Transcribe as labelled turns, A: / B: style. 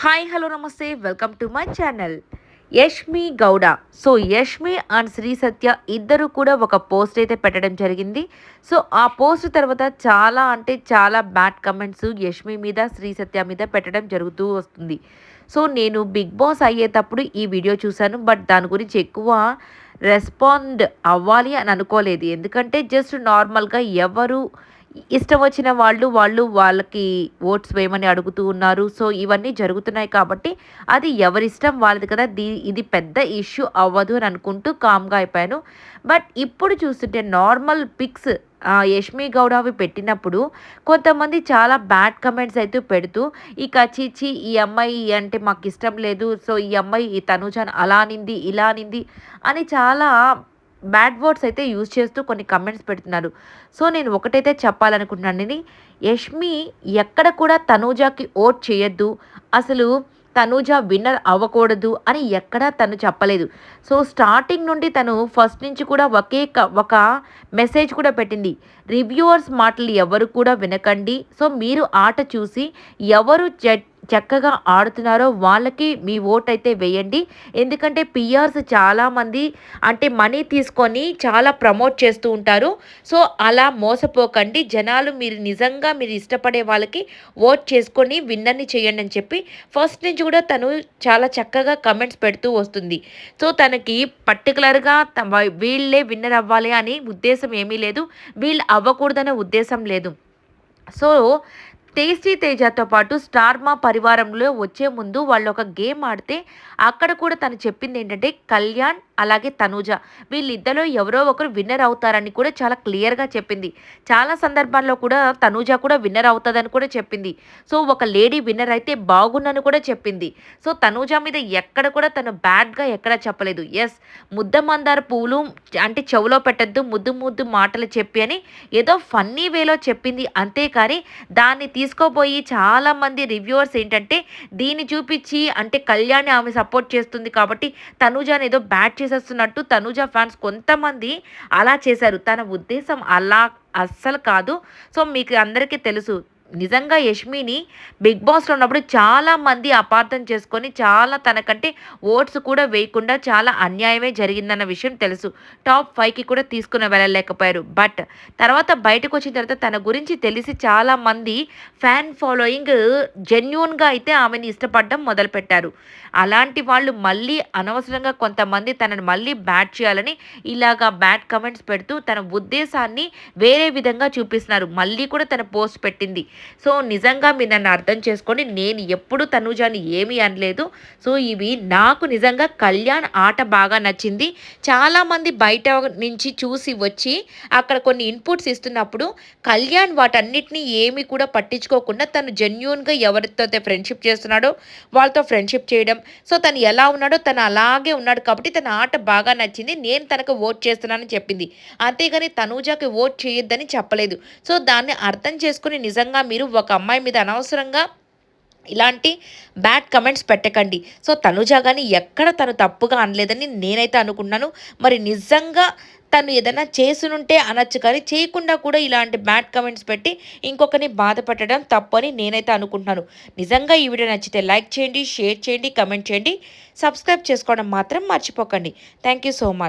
A: Hi hello namaste. Welcome to my channel Yashmi Gowda so Yashmi and Sri Satya ఇద్దరు కూడా ఒక post అయితే పెట్టడం జరిగింది. సో ఆ పోస్ట్ తర్వాత చాలా అంటే చాలా బ్యాడ్ కమెంట్స్ యష్మి మీద శ్రీ సత్య మీద పెట్టడం జరుగుతూ వస్తుంది. సో నేను బిగ్ బాస్ అయ్యేటప్పుడు ఈ వీడియో చూశాను. బట్ దాని గురించి ఎక్కువ రెస్పాండ్ అవ్వాలి అని అనుకోలేదు. ఎందుకంటే జస్ట్ నార్మల్గా ఎవరు ఇష్టం వచ్చిన వాళ్ళు వాళ్ళు వాళ్ళకి ఓట్స్ వేయమని అడుగుతూ ఉన్నారు. సో ఇవన్నీ జరుగుతున్నాయి కాబట్టి అది ఎవరిష్టం వాళ్ళది కదా. దీ ఇది పెద్ద ఇష్యూ అవ్వదు అని అనుకుంటూ కామ్గా అయిపోయాను. బట్ ఇప్పుడు చూస్తుంటే నార్మల్ పిక్స్ యష్మి గౌడ అవి పెట్టినప్పుడు కొంతమంది చాలా బ్యాడ్ కమెంట్స్ అయితే పెడుతూ ఇక చీచి ఈ అమ్మాయి అంటే మాకు ఇష్టం లేదు. సో ఈ అమ్మాయి ఈ తనుజాన్ అలా అనింది ఇలా నింది అని చాలా బ్యాడ్ వర్డ్స్ అయితే యూజ్ చేస్తూ కొన్ని కమెంట్స్ పెడుతున్నారు. సో నేను ఒకటైతే చెప్పాలనుకుంటున్నాను. యష్మి ఎక్కడ కూడా తనూజాకి ఓట్ చేయొద్దు. అసలు తనూజ విన్నర్ అవ్వకూడదు అని ఎక్కడా తను చెప్పలేదు. సో స్టార్టింగ్ నుండి తను ఫస్ట్ నుంచి కూడా ఒకే ఒక మెసేజ్ కూడా పెట్టింది. రివ్యూవర్స్ మాటలు ఎవరు కూడా వినకండి. సో మీరు ఆట చూసి ఎవరు చక్కగా ఆడుతున్నారో వాళ్ళకి మీ ఓట్ అయితే వేయండి. ఎందుకంటే పిఆర్స్ చాలామంది అంటే మనీ తీసుకొని చాలా ప్రమోట్ చేస్తూ ఉంటారు. సో అలా మోసపోకండి. జనాలు మీరు నిజంగా మీరు ఇష్టపడే వాళ్ళకి ఓట్ చేసుకొని విన్నర్ని చేయండి అని చెప్పి ఫస్ట్ నుంచి కూడా తను చాలా చక్కగా కమెంట్స్ పెడుతూ వస్తుంది. సో తనకి పర్టికులర్గా వీళ్ళే విన్నర్ అవ్వాలి అని ఉద్దేశం ఏమీ లేదు. వీళ్ళు అవ్వకూడదనే ఉద్దేశం లేదు. సో టేస్టీ తేజతో పాటు స్టార్ మా పరివారంలో వచ్చే ముందు వాళ్ళు ఒక గేమ్ ఆడితే అక్కడ కూడా తను చెప్పింది ఏంటంటే కళ్యాణ్ అలాగే తనూజ. వీళ్ళిద్దరూ ఎవరో ఒకరు విన్నర్ అవుతారని కూడా చాలా క్లియర్గా చెప్పింది. చాలా సందర్భాల్లో కూడా తనూజ కూడా విన్నర్ అవుతుందని కూడా చెప్పింది. సో ఒక లేడీ విన్నర్ అయితే బాగుందని కూడా చెప్పింది. సో తనూజ మీద ఎక్కడ కూడా తను బ్యాడ్గా ఎక్కడ చెప్పలేదు. ఎస్ ముద్ద మందార పువ్వులు అంటే చెవులో పెట్టద్దు ముద్దు ముద్దు మాటలు చెప్పి అని ఏదో ఫన్నీ వేలో చెప్పింది. అంతేకాని దాన్ని తీసుకోపోయి చాలామంది రివ్యూవర్స్ ఏంటంటే దీన్ని చూపించి అంటే కళ్యాణ్ ఆమె సపోర్ట్ చేస్తుంది కాబట్టి తనుజాని ఏదో బ్యాట్ చేసేస్తున్నట్టు తనుజ ఫ్యాన్స్ కొంతమంది అలా చేశారు. తన ఉద్దేశం అలా అస్సలు కాదు. సో మీకు అందరికీ తెలుసు నిజంగా యష్మిని బిగ్ బాస్లో ఉన్నప్పుడు చాలామంది అపార్థం చేసుకొని చాలా తనకంటే ఓట్స్ కూడా వేయకుండా చాలా అన్యాయమే జరిగిందన్న విషయం తెలుసు. టాప్ ఫైవ్కి కూడా తీసుకుని వెళ్ళలేకపోయారు. బట్ తర్వాత బయటకు వచ్చిన తర్వాత తన గురించి తెలిసి చాలామంది ఫ్యాన్ ఫాలోయింగ్ జెన్యున్గా అయితే ఆమెని ఇష్టపడడం మొదలుపెట్టారు. అలాంటి వాళ్ళు మళ్ళీ అనవసరంగా కొంతమంది తనను మళ్ళీ బ్యాట్ చేయాలని ఇలాగా బ్యాడ్ కమెంట్స్ పెడుతూ తన ఉద్దేశాన్ని వేరే విధంగా చూపిస్తున్నారు. మళ్ళీ కూడా తన పోస్ట్ పెట్టింది. సో నిజంగా మీరు నన్ను అర్థం చేసుకోండి నేను ఎప్పుడు తనుజాని ఏమీ అనలేదు. సో ఇవి నాకు నిజంగా కళ్యాణ్ ఆట బాగా నచ్చింది. చాలామంది బయట నుంచి చూసి వచ్చి అక్కడ కొన్ని ఇన్పుట్స్ ఇస్తున్నప్పుడు కళ్యాణ్ వాటన్నిటినీ ఏమి కూడా పట్టించుకోకుండా తను జెన్యున్గా ఎవరితో ఫ్రెండ్షిప్ చేస్తున్నాడో వాళ్ళతో ఫ్రెండ్షిప్ చేయడం. సో తను ఎలా ఉన్నాడో తను అలాగే ఉన్నాడు కాబట్టి తన ఆట బాగా నచ్చింది. నేను తనకు ఓట్ చేస్తున్నానని చెప్పింది. అంతేగాని తనూజాకి ఓట్ చేయొద్దని చెప్పలేదు. సో దాన్ని అర్థం చేసుకుని నిజంగా మీరు ఒక అమ్మాయి మీద అనవసరంగా ఇలాంటి బ్యాడ్ కమెంట్స్ పెట్టకండి. సో తనుజ కానీ ఎక్కడ తను తప్పుగా అనలేదని నేనైతే అనుకున్నాను. మరి నిజంగా తను ఏదైనా చేసునుంటే అనొచ్చు కానీ చేయకుండా కూడా ఇలాంటి బ్యాడ్ కమెంట్స్ పెట్టి ఇంకొకరిని బాధపెట్టడం తప్పు అని నేనైతే అనుకుంటున్నాను. నిజంగా ఈ వీడియో నచ్చితే లైక్ చేయండి షేర్ చేయండి కమెంట్ చేయండి. సబ్స్క్రైబ్ చేసుకోవడం మాత్రం మర్చిపోకండి. Thank you so much.